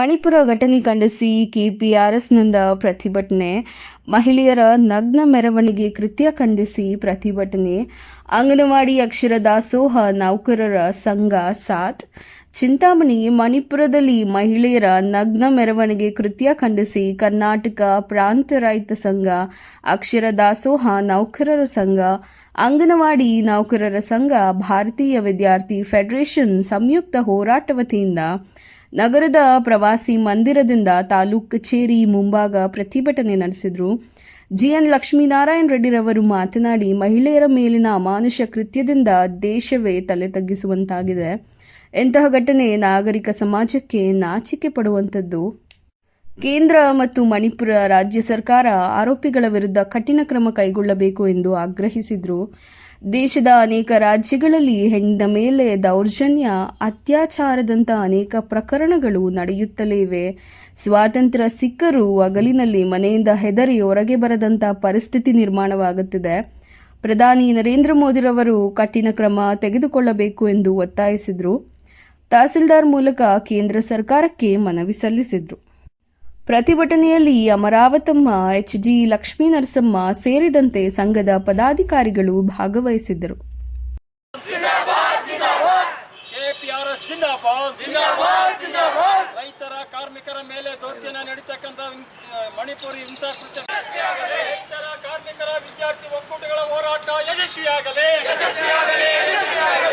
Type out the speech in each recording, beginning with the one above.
ಮಣಿಪುರ ಘಟನೆ ಖಂಡಿಸಿ ಕೆಪಿಆರ್ಎಸ್ನಿಂದ ಪ್ರತಿಭಟನೆ. ಮಹಿಳೆಯರ ನಗ್ನ ಮೆರವಣಿಗೆ ಕೃತ್ಯ ಖಂಡಿಸಿ ಪ್ರತಿಭಟನೆ. ಅಂಗನವಾಡಿ ಅಕ್ಷರ ದಾಸೋಹ ನೌಕರರ ಸಂಘ ಸಾತ್ ಚಿಂತಾಮಣಿ ಮಣಿಪುರದಲ್ಲಿ ಮಹಿಳೆಯರ ನಗ್ನ ಮೆರವಣಿಗೆ ಕೃತ್ಯ ಖಂಡಿಸಿ ಕರ್ನಾಟಕ ಪ್ರಾಂತ ರೈತ ಸಂಘ, ಅಕ್ಷರ ದಾಸೋಹ ನೌಕರರ ಸಂಘ, ಅಂಗನವಾಡಿ ನೌಕರರ ಸಂಘ, ಭಾರತೀಯ ವಿದ್ಯಾರ್ಥಿ ಫೆಡರೇಷನ್ ಸಂಯುಕ್ತ ಹೋರಾಟ ವತಿಯಿಂದ ನಗರದ ಪ್ರವಾಸಿ ಮಂದಿರದಿಂದ ತಾಲೂಕು ಕಚೇರಿ ಮುಂಭಾಗ ಪ್ರತಿಭಟನೆ ನಡೆಸಿದರು. ಜಿಎನ್ ಲಕ್ಷ್ಮೀನಾರಾಯಣ ರೆಡ್ಡಿರವರು ಮಾತನಾಡಿ, ಮಹಿಳೆಯರ ಮೇಲಿನ ಅಮಾನುಷ ಕೃತ್ಯದಿಂದ ದೇಶವೇ ತಲೆ ತಗ್ಗಿಸುವಂತಾಗಿದೆ. ಇಂತಹ ಘಟನೆ ನಾಗರಿಕ ಸಮಾಜಕ್ಕೆ ನಾಚಿಕೆ ಪಡುವಂಥದ್ದು. ಕೇಂದ್ರ ಮತ್ತು ಮಣಿಪುರ ರಾಜ್ಯ ಸರ್ಕಾರ ಆರೋಪಿಗಳ ವಿರುದ್ಧ ಕಠಿಣ ಕ್ರಮ ಕೈಗೊಳ್ಳಬೇಕು ಎಂದು ಆಗ್ರಹಿಸಿದರು. ದೇಶದ ಅನೇಕ ರಾಜ್ಯಗಳಲ್ಲಿ ಹೆಣ್ಣಿನ ಮೇಲೆ ದೌರ್ಜನ್ಯ ಅತ್ಯಾಚಾರದಂಥ ಅನೇಕ ಪ್ರಕರಣಗಳು ನಡೆಯುತ್ತಲೇ ಇವೆ. ಸ್ವಾತಂತ್ರ್ಯ ಸಿಕ್ಕರೂ ಹಗಲಿನಲ್ಲಿ ಮನೆಯಿಂದ ಹೆದರಿ ಹೊರಗೆ ಬರದಂಥ ಪರಿಸ್ಥಿತಿ ನಿರ್ಮಾಣವಾಗುತ್ತಿದೆ. ಪ್ರಧಾನಿ ನರೇಂದ್ರ ಮೋದಿರವರು ಕಠಿಣ ಕ್ರಮ ತೆಗೆದುಕೊಳ್ಳಬೇಕು ಎಂದು ಒತ್ತಾಯಿಸಿದರು. ತಹಸೀಲ್ದಾರ್ ಮೂಲಕ ಕೇಂದ್ರ ಸರ್ಕಾರಕ್ಕೆ ಮನವಿ ಸಲ್ಲಿಸಿದರು. ಪ್ರತಿಭಟನೆಯಲ್ಲಿ ಅಮರಾವತಮ್ಮ ಎಚ್ ಜಿ ಲಕ್ಷ್ಮೀ ನರಸಮ್ಮ ಸೇರಿದಂತೆ ಸಂಘದ ಪದಾಧಿಕಾರಿಗಳು ಭಾಗವಹಿಸಿದ್ದರು. ಕೆಪಿಆರ್ಎಸ್ ಜಿಂದಾಬಾದ್! ಜಿಂದಾಬಾದ್ ಜಿಂದಾಬಾದ್! ರೈತರ ಕಾರ್ಮಿಕರ ಮೇಲೆ ದೌರ್ಜನ್ಯ ನಡೀತಕ್ಕಂಥ ಮಣಿಪುರಿ ಹಿಂಸಾಕೃತ್ಯ. ರೈತರ ಕಾರ್ಮಿಕರ ವಿದ್ಯಾರ್ಥಿ ಒಕ್ಕೂಟಗಳ ಹೋರಾಟ ಯಶಸ್ವಿಯಾಗಲಿ!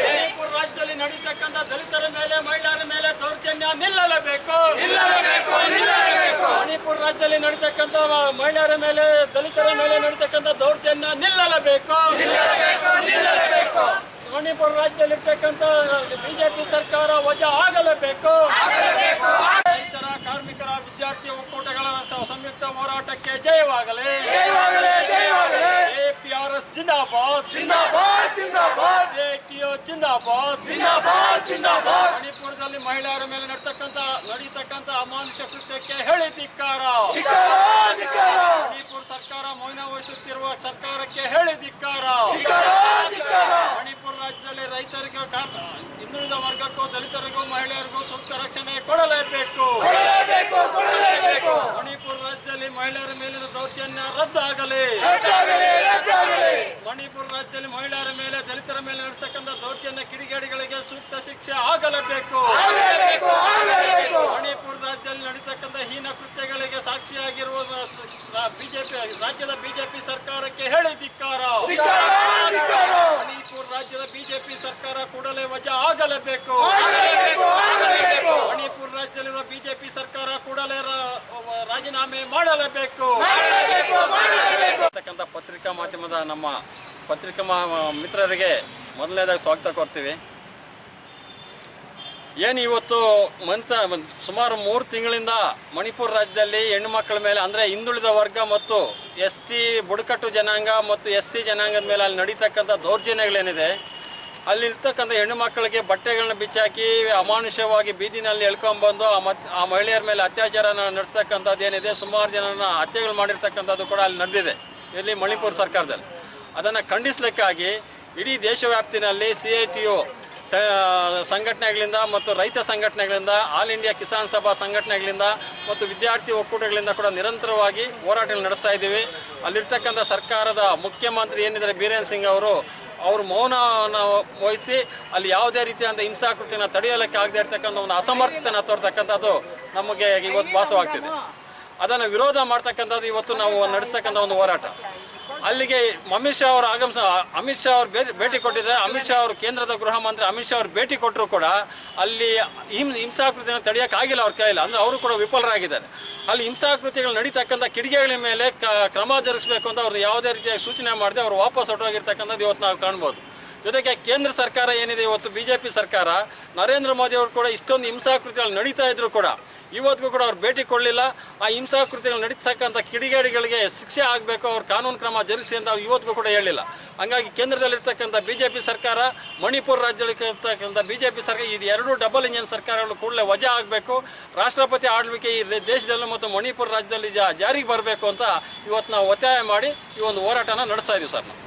ಮಣಿಪುರ ರಾಜ್ಯದಲ್ಲಿ ನಡೀತಕ್ಕಂಥ ದಲಿತರ ಮೇಲೆ ಮಹಿಳೆಯರ ಮೇಲೆ ದೌರ್ಜನ್ಯ ನಿಲ್ಲಲೇಬೇಕು! ರಾಜ್ಯದಲ್ಲಿ ನಡೀತಕ್ಕಂಥ ಮಹಿಳೆಯರ ಮೇಲೆ ದಲಿತರ ಮೇಲೆ ನಡೀತಕ್ಕಂಥ ದೌರ್ಜನ್ಯ ನಿಲ್ಲಲೇಬೇಕು. ಮಣಿಪುರ ರಾಜ್ಯದಲ್ಲಿರ್ತಕ್ಕಂಥ ಬಿಜೆಪಿ ಸರ್ಕಾರ ವಜಾ ಆಗಲೇಬೇಕು. ರೈತರ ಕಾರ್ಮಿಕರ ವಿದ್ಯಾರ್ಥಿ ಒಕ್ಕೂಟಗಳ ಸಂಯುಕ್ತ ಹೋರಾಟಕ್ಕೆ ಜಯವಾಗಲಿ. ಎಪಿಆರ್ಎಸ್ ಜಿಂದಾಬಾದ್. ಜಿಂದಾಬಾದ್ ಜಿಂದಾಬಾದ್. ಜಿಂದಾಬಾದ್. ಜಿಂದಾಬಾದ್ ಜಿಂದಾಬಾದ್. ಮಣಿಪುರದಲ್ಲಿ ಮಹಿಳೆಯರ ಮೇಲೆ ನಡೆತಕ್ಕಂತ ನಡೀತಕ್ಕಂಥ ಅಮಾನುಷ ಕೃತ್ಯಕ್ಕೆ ಹೇಳಿ ಧಿಕ್ಕಾರ. ಮಣಿಪುರ ಸರ್ಕಾರ ಮೌನ ವಹಿಸುತ್ತಿರುವ ಸರ್ಕಾರಕ್ಕೆ ಹೇಳಿ ಧಿಕ್ಕಾರ. ಮಣಿಪುರ ರಾಜ್ಯದಲ್ಲಿ ರೈತರಿಗೂ ಹಿಂದುಳಿದ ವರ್ಗಕ್ಕೂ ದಲಿತರಿಗೂ ಮಹಿಳೆಯರಿಗೂ ಸೂಕ್ತ ರಕ್ಷಣೆ ಕೊಡಲೇಬೇಕು. ಮಣಿಪುರ ರಾಜ್ಯದಲ್ಲಿ ಮಹಿಳೆಯರ ಮೇಲಿನ ದೌರ್ಜನ್ಯ ರದ್ದಾಗಲಿ. ಮಣಿಪುರ ರಾಜ್ಯದಲ್ಲಿ ಮಹಿಳೆಯರ ಮೇಲೆ ದಲಿತರ ಮೇಲೆ ನಡೆಸತಕ್ಕಂಥ ದೌರ್ಜನ್ಯ ಕಿಡಿಗೇಡಿಗಳಿಗೆ ಸೂಕ್ತ ಶಿಕ್ಷೆ ಆಗಲೇಬೇಕು. ಮಣಿಪುರ ರಾಜ್ಯದಲ್ಲಿ ನಡೀತಕ್ಕಂಥ ಹೀನ ಕೃತ್ಯಗಳಿಗೆ ಸಾಕ್ಷಿಯಾಗಿರುವ ಬಿಜೆಪಿ ರಾಜ್ಯದ ಬಿಜೆಪಿ ಸರ್ಕಾರಕ್ಕೆ ಹೇಳಿ ಧಿಕ್ಕಾರ. ಮಣಿಪುರ ರಾಜ್ಯದ ಬಿಜೆಪಿ ಸರ್ಕಾರ ಕೂಡಲೇ ವಜಾ ಆಗಲೇಬೇಕು. ಮಣಿಪುರ ರಾಜ್ಯದಲ್ಲಿರುವ ಬಿಜೆಪಿ ಸರ್ಕಾರ ಕೂಡಲೇ ರಾಜೀನಾಮೆ ಮಾಡಲೇಬೇಕು. ನಮ್ಮ ಪತ್ರಿಕಾ ಮಿತ್ರರಿಗೆ ಮೊದಲನೇದಾಗಿ ಸ್ವಾಗತ ಕೊಡ್ತೀವಿ ಏನು ಇವತ್ತು ಮಂತ್ ಸುಮಾರು ಮೂರು ತಿಂಗಳಿಂದ ಮಣಿಪುರ ರಾಜ್ಯದಲ್ಲಿ ಹೆಣ್ಣು ಮಕ್ಕಳ ಮೇಲೆ, ಅಂದರೆ ಹಿಂದುಳಿದ ವರ್ಗ ಮತ್ತು ಎಸ್ ಟಿ ಬುಡಕಟ್ಟು ಜನಾಂಗ ಮತ್ತು ಎಸ್ ಸಿ ಜನಾಂಗದ ಮೇಲೆ ಅಲ್ಲಿ ನಡೀತಕ್ಕಂಥ ದೌರ್ಜನ್ಯಗಳೇನಿದೆ ಅಲ್ಲಿರ್ತಕ್ಕಂಥ ಹೆಣ್ಣು ಮಕ್ಕಳಿಗೆ ಬಟ್ಟೆಗಳನ್ನ ಬಿಚ್ಚಾಕಿ ಅಮಾನುಷವಾಗಿ ಬೀದಿನಲ್ಲಿ ಎಳ್ಕೊಂಬಂದು ಆ ಮತ್ ಆ ಮಹಿಳೆಯರ ಮೇಲೆ ಅತ್ಯಾಚಾರನ ನಡೆಸ್ತಕ್ಕಂಥದ್ದು ಏನಿದೆ, ಸುಮಾರು ಜನನ ಹತ್ಯೆಗಳು ಮಾಡಿರ್ತಕ್ಕಂಥದ್ದು ಕೂಡ ಅಲ್ಲಿ ನಡೆದಿದೆ, ಇಲ್ಲಿ ಮಣಿಪುರ ಸರ್ಕಾರದಲ್ಲಿ. ಅದನ್ನು ಖಂಡಿಸಲಿಕ್ಕಾಗಿ ಇಡೀ ದೇಶವ್ಯಾಪ್ತಿನಲ್ಲಿ ಸಿ ಐ ಟಿ ಯು ಸಂಘಟನೆಗಳಿಂದ ಮತ್ತು ರೈತ ಸಂಘಟನೆಗಳಿಂದ, ಆಲ್ ಇಂಡಿಯಾ ಕಿಸಾನ್ ಸಭಾ ಸಂಘಟನೆಗಳಿಂದ ಮತ್ತು ವಿದ್ಯಾರ್ಥಿ ಒಕ್ಕೂಟಗಳಿಂದ ಕೂಡ ನಿರಂತರವಾಗಿ ಹೋರಾಟಗಳು ನಡೆಸ್ತಾ ಇದ್ದೀವಿ. ಅಲ್ಲಿರ್ತಕ್ಕಂಥ ಸರ್ಕಾರದ ಮುಖ್ಯಮಂತ್ರಿ ಏನಿದ್ದಾರೆ, ಬೀರೇನ್ ಸಿಂಗ್ ಅವರು ಅವರು ಮೌನವನ್ನು ವಹಿಸಿ ಅಲ್ಲಿ ಯಾವುದೇ ರೀತಿಯಾದಂಥ ಹಿಂಸಾಕೃತಿಯನ್ನು ತಡೆಯಲಿಕ್ಕೆ ಆಗದೆ ಇರ್ತಕ್ಕಂಥ ಒಂದು ಅಸಮರ್ಥತೆಯನ್ನು ತೋರ್ತಕ್ಕಂಥದ್ದು ನಮಗೆ ಇವತ್ತು ಭಾಸವಾಗ್ತಿದೆ. ಅದನ್ನು ವಿರೋಧ ಮಾಡ್ತಕ್ಕಂಥದ್ದು ಇವತ್ತು ನಾವು ನಡೆಸ್ತಕ್ಕಂಥ ಒಂದು ಹೋರಾಟ. ಅಲ್ಲಿಗೆ ಅಮಿತ್ ಶಾ ಅವರು ಆಗಮಿಸ ಅಮಿತ್ ಶಾ ಅವರು ಭೇಟಿ ಕೊಟ್ಟಿದ್ದಾರೆ. ಅಮಿತ್ ಶಾ ಅವರು ಕೇಂದ್ರದ ಗೃಹ ಮಂತ್ರಿ. ಅಮಿತ್ ಶಾ ಅವರು ಭೇಟಿ ಕೊಟ್ಟರು ಕೂಡ ಅಲ್ಲಿ ಹಿಂ ಹಿಂಸಾಕೃತಿಯನ್ನು ತಡೆಯೋಕ್ಕಾಗಿಲ್ಲ ಅವ್ರ ಕೈಯಲ್ಲಿ. ಅಂದರೆ ಅವರು ಕೂಡ ವಿಫಲರಾಗಿದ್ದಾರೆ. ಅಲ್ಲಿ ಹಿಂಸಾಕೃತಿಗಳು ನಡೀತಕ್ಕಂಥ ಕಿಡಿಗೆಗಳ ಮೇಲೆ ಕ್ರಮ ಜರುಗಿಸಬೇಕು ಅಂತ ಅವ್ರು ಯಾವುದೇ ರೀತಿಯ ಸೂಚನೆ ಮಾಡದೆ ಅವರು ವಾಪಸ್ ಹೊರಟೋಗಿರ್ತಕ್ಕಂಥದ್ದು ಇವತ್ತು ನಾವು ಕಾಣ್ಬೋದು. ಜೊತೆಗೆ ಕೇಂದ್ರ ಸರ್ಕಾರ ಏನಿದೆ ಇವತ್ತು ಬಿ ಜೆ ಪಿ ಸರ್ಕಾರ, ನರೇಂದ್ರ ಮೋದಿ ಅವರು ಕೂಡ ಇಷ್ಟೊಂದು ಹಿಂಸಾಕೃತಿಗಳು ನಡೀತಾ ಇದ್ರು ಕೂಡ ಇವತ್ತಿಗೂ ಕೂಡ ಅವ್ರು ಭೇಟಿ ಕೊಡಲಿಲ್ಲ. ಆ ಹಿಂಸಾಕೃತಿಗಳು ನಡೀತಕ್ಕಂಥ ಕಿಡಿಗೇಡಿಗಳಿಗೆ ಶಿಕ್ಷೆ ಆಗಬೇಕು, ಅವ್ರ ಕಾನೂನು ಕ್ರಮ ಜರುಗಿಸಿ ಅಂತ ಅವ್ರು ಇವತ್ತಿಗೂ ಕೂಡ ಹೇಳಿಲ್ಲ. ಹಂಗಾಗಿ ಕೇಂದ್ರದಲ್ಲಿರ್ತಕ್ಕಂಥ ಬಿ ಜೆ ಪಿ ಸರ್ಕಾರ, ಮಣಿಪುರ ರಾಜ್ಯದಲ್ಲಿರ್ತಕ್ಕಂಥ ಬಿ ಜೆ ಪಿ ಸರ್ಕಾರ, ಈ ಎರಡು ಡಬಲ್ ಇಂಜಿನ್ ಸರ್ಕಾರಗಳು ಕೂಡಲೇ ವಜಾ ಆಗಬೇಕು. ರಾಷ್ಟ್ರಪತಿ ಆಳ್ವಿಕೆ ಈ ದೇಶದಲ್ಲೂ ಮತ್ತು ಮಣಿಪುರ ರಾಜ್ಯದಲ್ಲಿ ಜಾರಿಗೆ ಬರಬೇಕು ಅಂತ ಇವತ್ತು ನಾವು ಒತ್ತಾಯ ಮಾಡಿ ಈ ಒಂದು ಹೋರಾಟನ ನಡೆಸ್ತಾ ಇದ್ದೀವಿ ಸರ್ ನಾವು.